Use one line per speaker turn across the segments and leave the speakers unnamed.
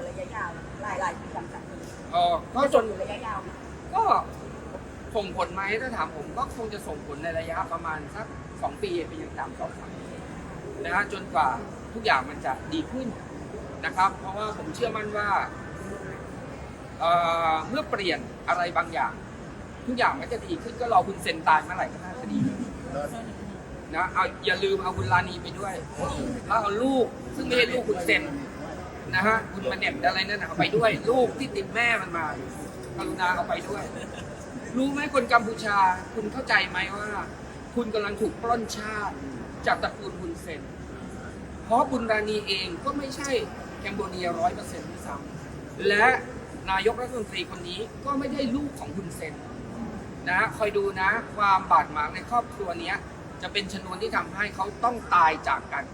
วนระยะยาวหลายหลายๆปีหลังจากนี้
เออก็
ก็
จ
จ
น
นอยู่ระยะยาวไหม
ก็ส่งผลไหมถ้าถามผมก็คงจะส่งผลในระยะประมาณสักสองปีเป็นอย่างต่ำสองสามปีนะฮะจนกว่าทุกอย่างมันจะดีขึ้นนะครับ เพราะว่าผมเชื่อมั่นว่าเอ่อเมื่อเปลี่ยนอะไรบางอย่าง ทุกอย่างมันจะดีขึ้นก็รอคุณเซ็นตายเมื่อไหร่ก็น่าจะดีนะเอาอย่าลืมเอาคุณลานีไปด้วยแล้วเอาลูกซึ่งไม่ใช่ลูกคุณเซ็น นะฮะคุณมาเน็บอะไรนั่นเอาไปด้วย ลูกที่ติดแม่มันมากรุณาเอาไปด้วย รู้ไหมคนกัมพูชา คุณเข้าใจไหมว่า คุณกำลังถูกปล้นชาติ จากตระกูลฮุนเซนเพราะบุญรานีเองก็ไม่ใช่แคนโบเนียร้อยเปอร์เซ็นต์ด้วยซ้ำและนายกรัฐมนตรีคนนี้ก็ไม่ได้ลูกของฮุนเซนนะคอยดูนะ ความบาดหมางในครอบครัวเนี้ยจะเป็นชนวนที่ทำให้เขาต้องตายจากกัน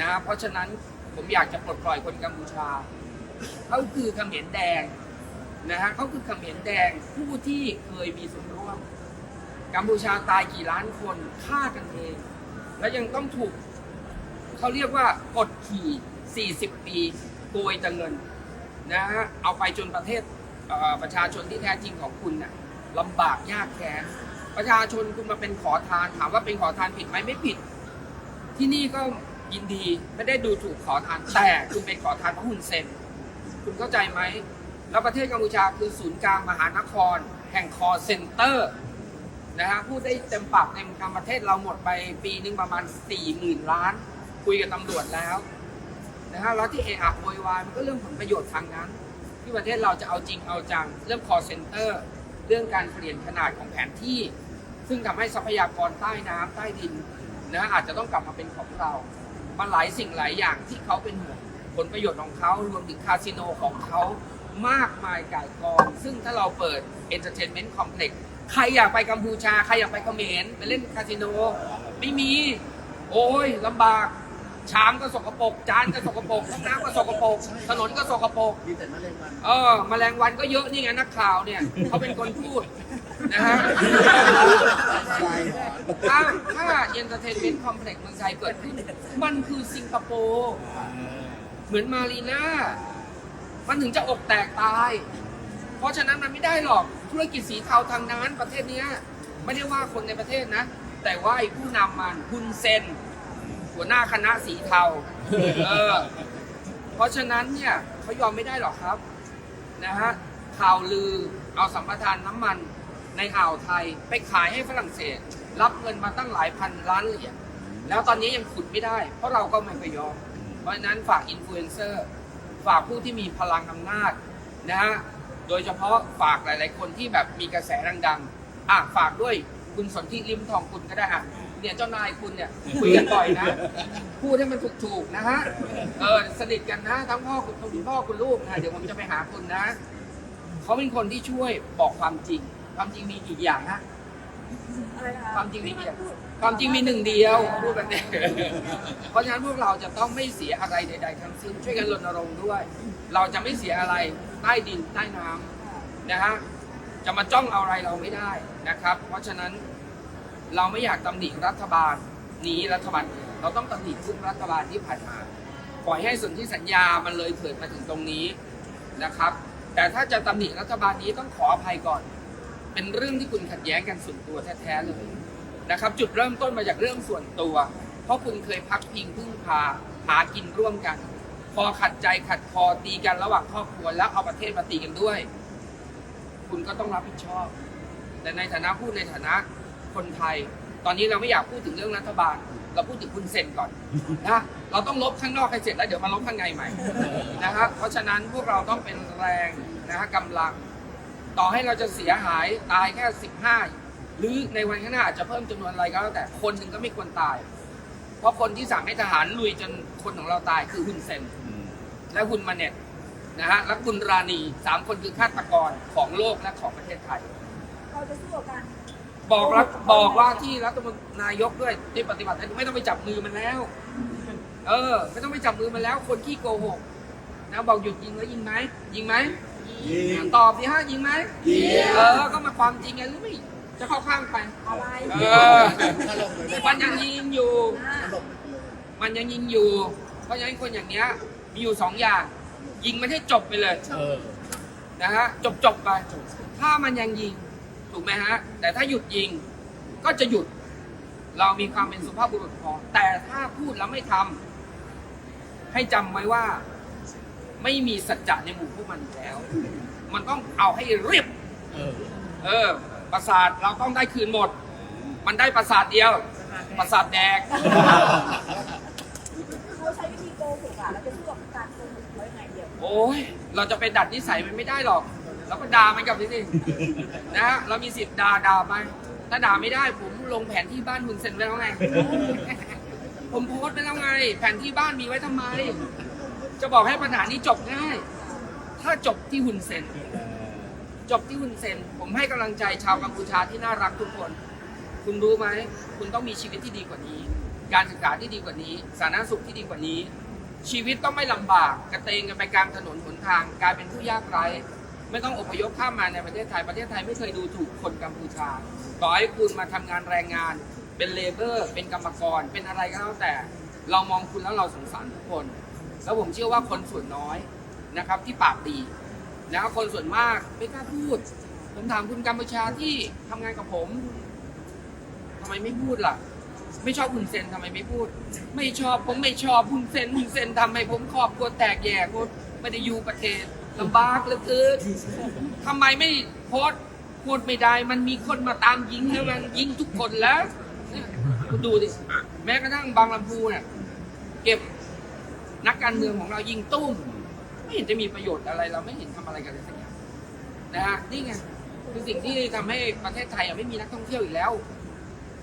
นะเพราะฉะนั้น ผมอยากจะปลดปล่อยคนกัมพูชาเขาคือเขมรแดงนะฮะเขาคือเขมรแดงผู้ที่เคยมีส่วนร่วมกัมพูชาตายกี่ล้านคนฆ่ากันเองแล้วยังต้องถูกเขาเรียกว่ากดขี่ 40 ปีโกยแต่เงินนะฮะเอาไปจนประเทศประชาชนที่แท้จริงของคุณน่ะลำบากยากแค้นประชาชนคุณมาเป็นขอทานถามว่าเป็นขอทานผิดไหมไม่ผิด ที่นี่ก็ ยินดีไม่ได้ดูถูกขอทานแต่คุณเป็นขอทานพระหุ่นเซนคุณเข้าใจไหม แล้วประเทศกัมพูชาคือศูนย์กลางมหานคร แห่งคอเซ็นเตอร์นะฮะพูดได้เต็มปากเต็มคำประเทศเราหมดไปปีหนึงประมาณ4 0,000ล้าน คุยกับตำรวจแล้วนะฮะแล้วที่เอะอะโวยวายมันก็เรื่องผลประโยชน์ทางนั้น ที่ประเทศเราจะเอาจริงเอาจัง เรื่องคอเซ็นเตอร์เรื่องการเปลี่ยนขนาดของแผนที่ ซึ่งทำให้ทรัพยากรใต้น้ำใต้ดินนะอาจจะต้องกลับมาเป็นของเรา มันหลายสิ่งหลายอย่างที่เขาเป็นห่วงผลประโยชน์ของเขารวมถึงคาสิโนของเขามากมายก่ายกอง ซึ่งถ้าเราเปิด Entertainment Complex ใครอยากไปกัมพูชา ใครอยากไปเขมรไปเล่นคาสิโน ไม่มี โอ้ยลำบาก ชามก็สกปรกจานก็สกปรกห้องน้ำก็สกปรกถนนก็สกปรก
มีแต่มะเร็งวัน
เออแมลงวันก็เยอะนี่ไงนักข่าวเนี่ยเขาเป็นคนพูดนะฮะถ้าถ้า Entertainment Complex เมืองไทยเกิดขึ้นมันคือสิงคโปร์เหมือนมารีนามันถึงจะอกแตกตาย เพราะฉะนั้นมันไม่ได้หรอกธุรกิจสีเทาทางนั้นประเทศนี้ไม่ได้ว่าคนในประเทศนะ แต่ว่าไอ้ผู้นำมันคุณเซน หัวหน้าคณะสีเทาเออเพราะฉะนั้นเนี่ยเขายอมไม่ได้หรอกครับนะฮะข่าวลือเอาสัมปทานน้ำมันในอ่าวไทยไปขายให้ฝรั่งเศส รับเงินมาตั้งหลายพันล้านเหรียญแล้วตอนนี้ยังขุดไม่ได้ เพราะเราก็ไม่ไปยอม เพราะฉะนั้นฝากอินฟลูเอนเซอร์ฝากผู้ที่มีพลังอำนาจนะฮะโดยเฉพาะฝากหลาย ๆ คนที่แบบมีกระแสดังๆอะฝากด้วยคุณสนธิริมทองคุณก็ได้อะ เนี่ยเจ้านายคุณเนี่ยคุยกันบ่อยนะ พูดให้มันถูกๆนะฮะ เออสนิทกันนะทั้งพ่อคุณคุณพ่อคุณลูกนะเดี๋ยวผมจะไปหาคุณนะ เขาเป็นคนที่ช่วยบอกความจริง ความจริงมีกี่อย่างฮะ
อะไรนะคะ
ความจริงมีกี่อย่างความจริงมีหนึ่งเดียวพูดแบบนี้เพราะฉะนั้นพวกเราจะต้องไม่เสียอะไรใด ๆ ทั้งสิ้นช่วยกันรณรงค์ด้วย เราจะไม่เสียอะไรใต้ดินใต้น้ำนะฮะจะมาจ้องเอาอะไรเราไม่ได้นะครับ เพราะฉะนั้น เราไม่อยากตำหนิรัฐบาลนี้รัฐบาลเราต้องตำหนิทุกรัฐบาลที่ผ่านมาปล่อยให้ส่วนที่สัญญามันเลยเถิดมาถึงตรงนี้นะครับ แต่ถ้าจะตำหนิรัฐบาลนี้ต้องขออภัยก่อน เป็นเรื่องที่คุณขัดแย้งกันส่วนตัวแท้ๆเลยนะครับ จุดเริ่มต้นมาจากเรื่องส่วนตัว เพราะคุณเคยพักพิงพึ่งพาหากินร่วมกัน พอขัดใจขัดคอตีกันระหว่างครอบครัวแล้วเอาประเทศมาตีกันด้วย คุณก็ต้องรับผิดชอบ แต่ในฐานะพูดในฐานะ คนไทย ตอนนี้เราไม่อยากพูดถึงเรื่องรัฐบาล เราพูดถึงคุณเซนก่อนนะเราต้องลบข้างนอกให้เสร็จแล้วเดี๋ยวมาลบข้างในใหม่นะครับเพราะฉะนั้นพวกเราต้องเป็นแรงนะฮะกำลัง ต่อให้เราจะเสียหายตายแค่ 15 หรือในวันข้างหน้าอาจจะเพิ่มจำนวนอะไรก็แล้วแต่คนหนึ่งก็ไม่ควรตาย เพราะคนที่สั่งให้ทหารลุยจนคนของเราตายคือฮุนเซนและฮุนมาเน็ตนะฮะและคุณราณีสามคนคือฆาตกรของโลกและของประเทศไทย
เราจะสู้กับการ
บอกรัฐบอกว่าที่รัฐมนตรีนายกด้วยที่ปฏิบัติไม่ต้องไปจับมือมันแล้ว เออ ไม่ต้องไปจับมือมันแล้ว คนขี้โกหกนะบอกหยุดยิงแล้วยิงไหมยิงไหม
ยิง
ตอบสิฮะยิงไหม
ยิง
เออก็มาความจริงไงหรือไม่จะเข้าข้างไป
อะไร
เออ
ถล่มเลย
มันยังยิงอยู่
อ่า
ถล่มเลย
มันยังยิงอยู่ เพราะฉะนั้นคนอย่างเนี้ย มีอยู่สองอย่าง ยิงมันให้จบไปเลย
เออ
นะฮะจบจบๆไป ถ้ามันยังยิง ถูกไหมฮะ แต่ถ้าหยุดยิงก็จะหยุด เรามีความเป็นสุภาพบุรุษพอ แต่ถ้าพูดแล้วไม่ทำให้จำไว้ว่า ไม่มีสัจจะในหมู่พวกมันอยู่แล้ว มันต้องเอาให้เรียบ
เออ
เออ ประสาทเราต้องได้คืนหมด มันได้ประสาทเดียว ประสาทแดก
เขาใช้วิธีโกหกอะเราจะสู้กับการโกหกเขายังไงเดียว
โอ้ยเราจะไปดัดนิสัยมันไม่ได้หรอก เราก็ด่ามันกลับไปสินะฮะเรามีสิทธิ์ด่าด่าไปถ้าด่าไม่ได้ผมลงแผนที่บ้านคุณเซ็นไว้แล้วไง ผมโพสต์ไปแล้วไง แผนที่บ้านมีไว้ทำไม จะบอกให้ปัญหานี้จบง่าย ถ้าจบที่หุ่นเซ็นจบที่หุ่นเซ็นผมให้กำลังใจชาวกัมพูชาที่น่ารักทุกคน คุณรู้ไหมคุณต้องมีชีวิตที่ดีกว่านี้ การศึกษาที่ดีกว่านี้ สาธารณสุขที่ดีกว่านี้ชีวิตต้องไม่ลำบาก กระเตงกันไปกลางถนนหนทางกลายเป็นผู้ยากไร้ ไม่ต้องอพยพข้ามมาในประเทศไทยประเทศไทยไม่เคยดูถูกคนกัมพูชา ต่อให้คุณมาทำงานแรงงาน เป็นเลเบอร์ เป็นกรรมกร เป็นอะไรก็แล้วแต่ เรามองคุณแล้วเราสงสารทุกคน แล้วผมเชื่อว่าคนส่วนน้อยนะครับ ที่ปากดีนะคคนส่วนมากไม่กล้าพูด ผมถามคุณกัมพูชาที่ทำงานกับผมทำไมไม่พูดล่ะ ไม่ชอบคุณเซนทำไมไม่พูด ไม่ชอบผมไม่ชอบคุณเซนคุณเซนทำให้ผมครอบครัวแตกแยกหมดไม่ได้อยู่ประเทศ ลำบากเหลือเกินทำไมไม่โพสต์พูดไม่ได้ มันมีคนมาตามยิงแล้วมันยิงทุกคนแล้วคุณดูดิแม้กระทั่งบางลำพูเนี่ยเก็บนักการเมืองของเรายิงตุ้ม ไม่เห็นจะมีประโยชน์อะไร เราไม่เห็นทำอะไรกันเลยสักอย่างนะฮะนี่ไงคือสิ่งที่ทำให้ประเทศไทยไม่มีนักท่องเที่ยวอีกแล้ว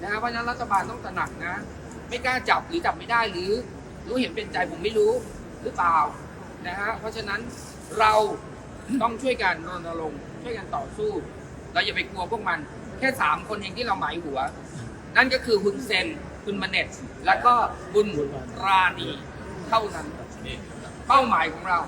นะฮะเพราะฉะนั้นรัฐบาลต้องตระหนักนะ ไม่กล้าจับหรือจับไม่ได้หรือ รู้เห็นเป็นใจผมไม่รู้หรือเปล่านะฮะเพราะฉะนั้น เราต้องช่วยกันรณรงค์ช่วยกันต่อสู้ เราอย่าไปกลัวพวกมัน แค่สามคนเองที่เราหมายหัว นั่นก็คือคุณเซน คุณมาเน็ตแล้วก็คุณราณีเท่านั้น เป้าหมายของเรา